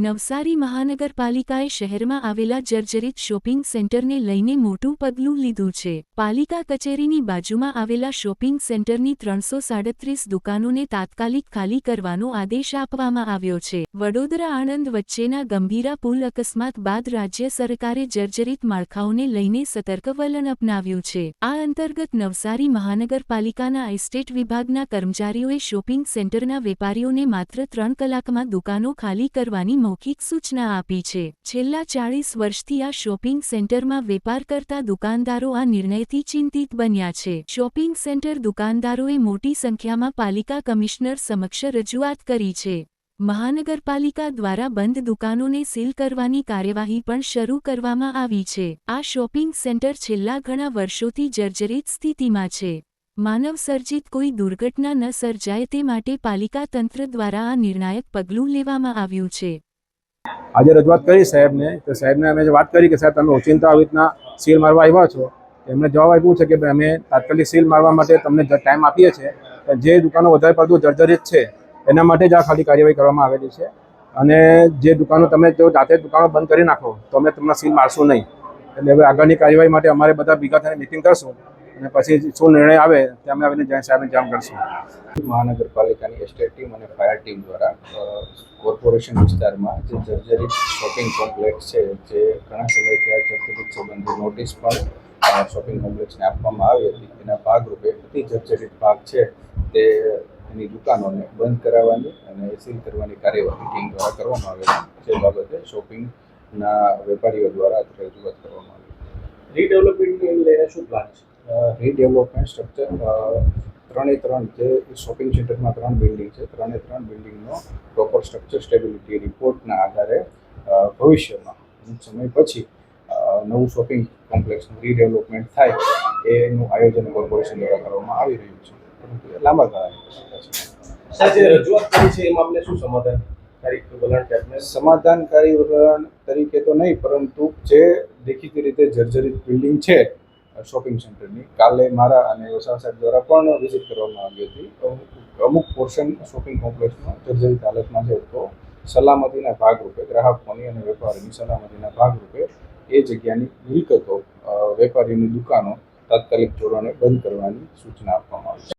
નવસારી મહાનગરપાલિકાએ શહેરમાં આવેલા જર્જરિત શોપિંગ સેન્ટરને લઈને મોટું પગલું લીધું છે. પાલિકા કચેરીની બાજુમાં આવેલા શોપિંગ સેન્ટરની ત્રણસો સાડત્રીસ દુકાનોને તાત્કાલિક ખાલી કરવાનો આદેશ આપવામાં આવ્યો છે. વડોદરા આણંદ વચ્ચેના ગંભીરા પુલ અકસ્માત બાદ રાજ્ય સરકારે જર્જરિત માળખાઓને લઈને સતર્ક વલણ અપનાવ્યું છે. આ અંતર્ગત નવસારી મહાનગરપાલિકાના એસ્ટેટ વિભાગના કર્મચારીઓએ શોપિંગ સેન્ટરના વેપારીઓને માત્ર ત્રણ કલાકમાં દુકાનો ખાલી કરવાની મૌખિક સૂચના આપી છે. છેલ્લા ચાળીસ વર્ષથી આ શોપિંગ સેન્ટરમાં વેપાર કરતા દુકાનદારો આ નિર્ણયથી ચિંતિત બન્યા છે. શોપિંગ સેન્ટર દુકાનદારોએ મોટી સંખ્યામાં પાલિકા કમિશનર સમક્ષ રજૂઆત કરી છે. મહાનગરપાલિકા દ્વારા બંધ દુકાનોને સીલ કરવાની કાર્યવાહી પણ શરૂ કરવામાં આવી છે. આ શોપિંગ સેન્ટર છેલ્લા ઘણા વર્ષોથી જર્જરિત સ્થિતિમાં છે. માનવસર્જિત કોઈ દુર્ઘટના ન સર્જાય તે માટે પાલિકા તંત્ર દ્વારા આ નિર્ણાયક પગલું લેવામાં આવ્યું છે. આજે રજૂઆત કરી સાહેબને, તો સાહેબને અમે વાત કરી કે સાહેબ, તમે ઓચિંતા આવી રીતના સીલ મારવા આવ્યા છો એમણે જવાબ આપ્યું છે કે અમે તાત્કાલિક સીલ મારવા માટે તમને ટાઈમ આપીએ છીએ જે દુકાનો વધારે પડતું જર્જરિત છે, એના માટે જ આ ખાલી કાર્યવાહી કરવામાં આવેલી છે. અને જે દુકાનો તમે જો જાતે દુકાનો બંધ કરી નાખો, તો અમે તમને સીલ મારશું નહીં. એટલે હવે આગળની કાર્યવાહી માટે અમારે બધા ભેગા થઈને મિટિંગ કરશું. અને પછી શું નિર્ણય આવે તે અમે આવીને જય સાહેબને જાણ કરશું. મહાનગરપાલિકાની એસ્ટેટ ટીમ અને ફાયર ટીમ દ્વારા કોર્પોરેશન વિસ્તારમાં જે જર્જરિત શોપિંગ કોમ્પ્લેક્સ છે જે ઘણા સમયથી આ જર્જરિત સંબંધી નોટિસ પણ શોપિંગ કોમ્પ્લેક્સને આપવામાં આવી હતી. એના ભાગરૂપે અતિ જર્જરિત ભાગ છે તે એની દુકાનોને બંધ કરાવવાની અને સીલ કરવાની કાર્યવાહી ટીમ દ્વારા કરવામાં આવેલી જે બાબતે શોપિંગના વેપારીઓ દ્વારા રજૂઆત કરવામાં આવી. રીડેવલપમેન્ટની લઈને શું પ્લાન છે? રીડેવલપમેન્ટ સ્ટ્રક્ચર ત્રણે ત્રણ જે શોપિંગ સેન્ટરમાં ત્રણ બિલ્ડિંગ છે ત્રણે ત્રણ બિલ્ડિંગનો પ્રોપર સ્ટ્રક્ચર સ્ટેબિલિટી રિપોર્ટના આધારે ભવિષ્યમાં અમુક સમય પછી નવું શોપિંગ કોમ્પ્લેક્સનું રીડેવલપમેન્ટ થાય એનું આયોજન કોર્પોરેશન દ્વારા કરવામાં આવી રહ્યું છે. પરંતુ એ લાંબા આપને સમાધાનકારી વલણ તરીકે તો નહીં પરંતુ જે દેખીતી રીતે જર્જરિત બિલ્ડિંગ છે શોપિંગ સેન્ટરની કાલે મારા અને વસાવા સાહેબ દ્વારા પણ વિઝિટ કરવામાં આવી હતી. અમુક- પોર્શન શોપિંગ કોમ્પ્લેક્સમાં જર્જરિત હાલતમાં છે તો સલામતીના ભાગરૂપે ગ્રાહકોની અને વેપારીની સલામતીના ભાગરૂપે એ જગ્યાની મિલકતો વેપારીની દુકાનો તાત્કાલિક ધોરણે બંધ કરવાની સૂચના આપવામાં આવી છે.